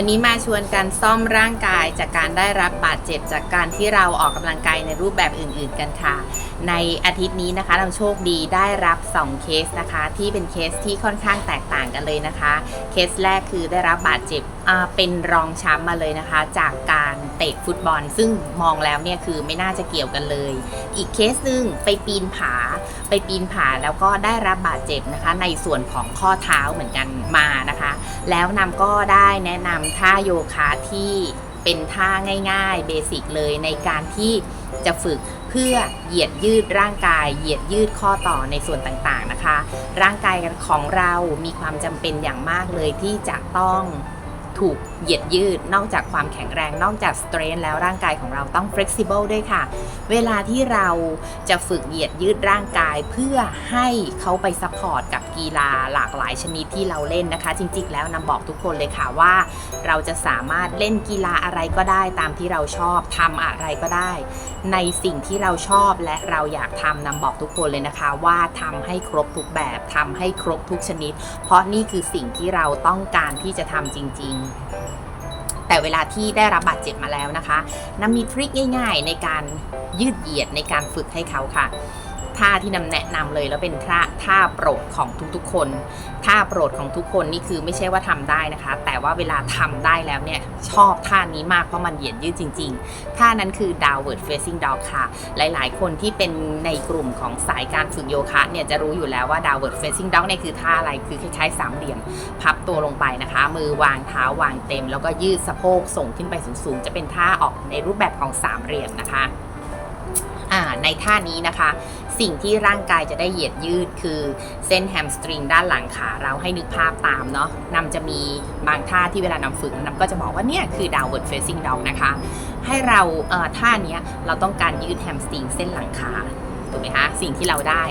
วันนี้มาชวนกันซ่อมร่างกายจากการได้รับบาดเจ็บจากการที่เราออกกำลังกายในรูปแบบอื่น ๆ กันค่ะ ในอาทิตย์นี้นะคะเราโชคดีได้รับ 2 เคสนะคะ ที่เป็นเคสที่ค่อนข้างแตกต่างกันเลยนะคะ เคสแรกคือได้รับบาดเจ็บเป็นรองช้ำมาเลยนะคะ จากการเตะฟุตบอล ซึ่งมองแล้วเนี่ยคือไม่น่าจะเกี่ยวกันเลย อีกเคสหนึ่งไปปีนผา ไปปีนผาแล้วก็ได้รับบาดเจ็บนะคะ ในส่วนของข้อเท้าเหมือนกันมานะคะ แล้วนำก็ได้แนะนำท่าโยคะที่เป็นท่าง่ายๆเบสิกเลยในการที่จะฝึกเพื่อเหยียดยืดร่างกาย เหยียดยืดข้อต่อในส่วนต่างๆนะคะ ร่างกายของเรามีความจำเป็นอย่างมากเลยที่จะต้อง ถูกเหยียดยืด นอกจากความแข็งแรง นอกจากสเตรนแล้วร่างกายของเราต้อง flexible ด้วยค่ะ เวลาที่เราจะฝึกเหยียดยืดร่างกายเพื่อให้เขาไปซัพพอร์ตกับกีฬาหลากหลายชนิดที่เราเล่นนะคะ จริงๆ แล้วนำบอกทุกคนเลยค่ะว่า เราจะสามารถเล่นกีฬาอะไรก็ได้ตามที่เราชอบทำอะไรก็ได้ ในสิ่งที่เราชอบและเราอยากทำนำบอกทุกคนเลยนะคะว่าทำให้ครบทุกแบบทำให้ครบทุกชนิด เพราะนี่คือสิ่งที่เราต้องการที่จะทำจริง ๆ แต่เวลาที่ได้รับบาดเจ็บมาแล้วนะคะนำมีทริคง่าย ๆ ในการยืดเหยียดในการฝึกให้เขาค่ะ ท่าที่นำแนะนำเลยแล้วเป็นท่าท่าโปรดของทุกๆ คนท่าโปรดของทุกคนนี่คือไม่ใช่ว่าทำได้นะคะ แต่ว่าเวลาทำได้แล้วเนี่ยชอบท่านี้มากเพราะมันเหยียดยืดจริงๆท่านั้นคือ downward facing dog ค่ะ หลายๆ คนที่เป็นในกลุ่มของสายการฝึกโยคะเนี่ยจะรู้อยู่แล้วว่า downward facing dog เนี่ยคือท่าอะไรคือคล้ายๆสามเหลี่ยม พับตัวลงไปนะคะ มือวางเท้าวางเต็ม แล้วก็ยืดสะโพกส่งขึ้นไปสูงๆ จะเป็นท่าออกในรูปแบบของสามเหลี่ยมนะคะ ในท่านี้นะคะ สิ่งที่ร่างกายจะได้เหยียดยืดคือเส้นแฮมสตริงด้านหลังขาเราให้นึกภาพตามเนาะนำจะมีบางท่าที่เวลานำฝึกนำก็จะบอกว่าเนี่ยคือ downward facing dog นะคะ ให้เราเท่านี้เราต้องการยืดแฮมสตริงเส้นหลังขาถูกไหมคะสิ่งที่เราได้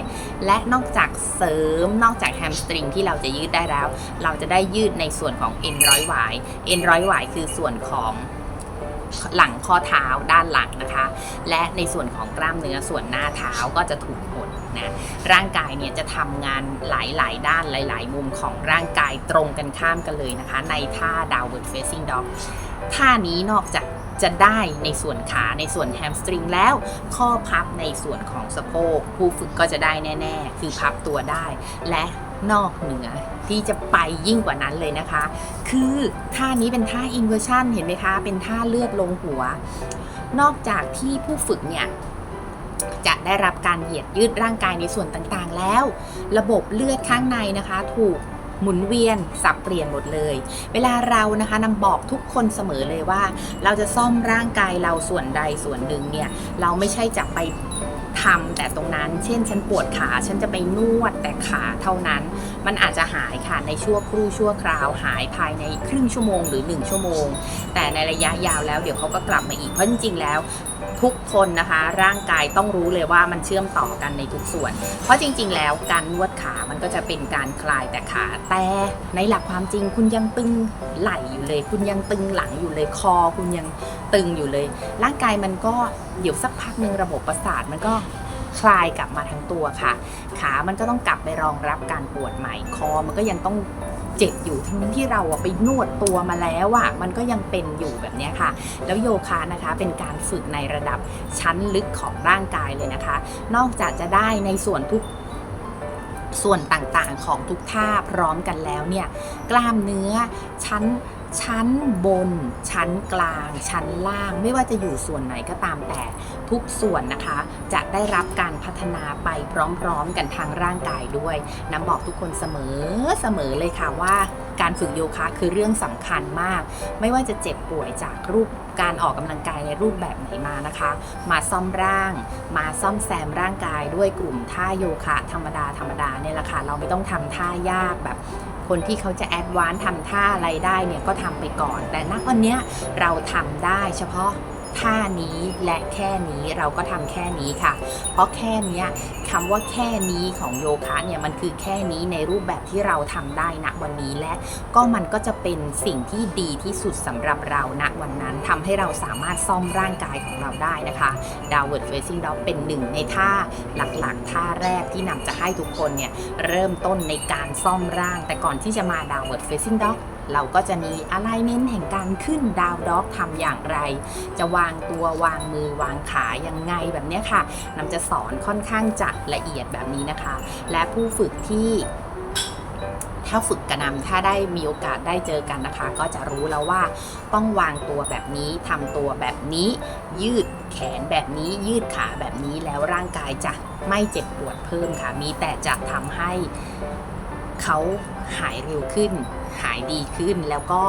และนอกจากเสริมนอกจากแฮมสตริงที่เราจะยืดได้แล้ว เราจะได้ยืดในส่วนของเอ็นร้อยหวายเอ็นร้อยหวายคือส่วนของ หลังข้อเท้าด้านหลังนะคะ และในส่วนของกล้ามเนื้อส่วนหน้าเท้าก็จะถูกหดนะร่างกายเนี่ยจะทำงานหลาย ๆ ด้านหลาย ๆ มุมของร่างกายตรงกันข้ามกันเลยนะคะ ในท่า downward facing dog ท่านี้นอกจากจะได้ในส่วนขาในส่วนแฮมสตริงแล้ว ข้อพับในส่วนของสะโพกผู้ฝึกก็จะได้แน่ ๆ คือพับตัวได้และ นอกเหนือที่จะไปยิ่งกว่านั้นเลยนะคะ คือท่านี้เป็นท่า inversion เห็นไหมคะ เป็นท่าเลือดลงหัว นอกจากที่ผู้ฝึกเนี่ยจะได้รับการเหยียดยืดร่างกายในส่วนต่างๆแล้ว ระบบเลือดข้างในนะคะ ถูกหมุนเวียนสับเปลี่ยนหมดเลย เวลาเรานะคะนำบอกทุกคนเสมอเลยว่า เราจะซ่อมร่างกายเราส่วนใดส่วนหนึ่งเนี่ย เราไม่ใช่จะไป ทำแต่ตรงนั้น เช่น ฉันปวดขาฉันจะไปนวดแต่ขาเท่านั้น มันอาจจะหายค่ะในชั่วครู่ชั่วคราวหายภายในครึ่งชั่วโมงหรือ 1 ชั่วโมง แต่ในระยะยาวแล้วเดี๋ยวเขาก็กลับมาอีกเพราะจริงๆแล้วทุกคนนะคะร่างกายต้องรู้เลยว่ามันเชื่อมต่อกันในทุกส่วน เพราะจริง ๆ แล้วการนวดขามันก็จะเป็นการคลายแต่ขาแต่ในหลักความจริงคุณยังตึงไหล่อยู่เลย คุณยังตึงหลังอยู่เลยคอคุณยังตึงอยู่เลย ร่างกายมันก็เดี๋ยวสักพักหนึ่งระบบประสาทมันก็คลายกลับมาทั้งตัวค่ะ ขามันก็ต้องกลับไปรองรับการปวดใหม่ คอมันก็ยังต้องเจ็บอยู่ทั้งที่เราไปนวดตัวมาแล้วอะมันก็ยังเป็นอยู่แบบนี้ค่ะ แล้วโยคะนะคะเป็นการฝึกในระดับชั้นลึกของร่างกายเลยนะคะ นอกจากจะได้ในส่วนทุกส่วนต่างๆของทุกท่าพร้อมกันแล้วเนี่ย กล้ามเนื้อชั้น ชั้นบน ชั้นกลาง ชั้นล่าง ไม่ว่าจะอยู่ส่วนไหนก็ตามแต่ ทุกส่วนนะคะ จะได้รับการพัฒนาไปพร้อมๆ กันทางร่างกายด้วยน้ำบอกทุกคนเสมอเสมอเลยค่ะว่าการฝึกโยคะคือเรื่องสำคัญมาก ไม่ว่าจะเจ็บป่วยจากรูปการออกกำลังกายในรูปแบบไหนมานะคะ มาซ่อมร่าง มาซ่อมแซมร่างกายด้วยกลุ่มท่าโยคะธรรมดาธรรมดาเนี่ยแหละค่ะเราไม่ต้องทำท่ายากแบบ คนที่เขาจะแอดวานซ์ทำท่าอะไรได้เนี่ยก็ทำไปก่อน แต่ณวันนี้เราทำได้เฉพาะ ท่านี้และแค่นี้เราก็ทำแค่นี้ค่ะ เพราะแค่นี้คำว่าแค่นี้ของโยคะเนี่ยมันคือแค่นี้ในรูปแบบที่เราทำได้ณวันนี้และก็มันก็จะเป็นสิ่งที่ดีที่สุดสำหรับเราณวันนั้นทำให้เราสามารถซ่อมร่างกายของเราได้นะคะ downward facing dog เป็นหนึ่งในท่าหลักๆ ท่าแรกที่นำจะให้ทุกคนเนี่ยเริ่มต้นในการซ่อมร่าง แต่ก่อนที่จะมา downward facing dog เร เราก็จะมี alignment แห่งการขึ้นดาวด็อกทำอย่างไร จะวางตัววางมือวางขายังไงแบบนี้ค่ะนำจะสอนค่อนข้างจะละเอียดแบบนี้นะคะ และผู้ฝึกที่ถ้าฝึกกระนำถ้าได้มีโอกาสได้เจอกันนะคะ ก็จะรู้แล้วว่าต้องวางตัวแบบนี้ทำตัวแบบนี้ ยืดแขนแบบนี้ ยืดขาแบบนี้แล้วร่างกายจะไม่เจ็บปวดเพิ่มค่ะ มีแต่จะทำให้ เขาหายเร็วขึ้น หายดีขึ้นแล้วก็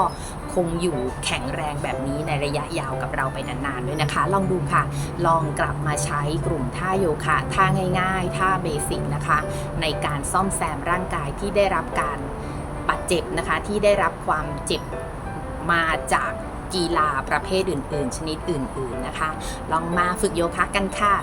คงอยู่แข็งแรงแบบนี้ในระยะยาวกับเราไปนานๆด้วยนะคะ ลองดูค่ะ ลองกลับมาใช้กลุ่มท่าโยคะท่าง่ายๆ ท่าเบสิกนะคะ ในการซ่อมแซมร่างกายที่ได้รับการบาดเจ็บนะคะ ที่ได้รับความเจ็บมาจากกีฬาประเภทอื่น ๆ ชนิดอื่น ๆนะคะ ลองมาฝึกโยคะกันค่ะ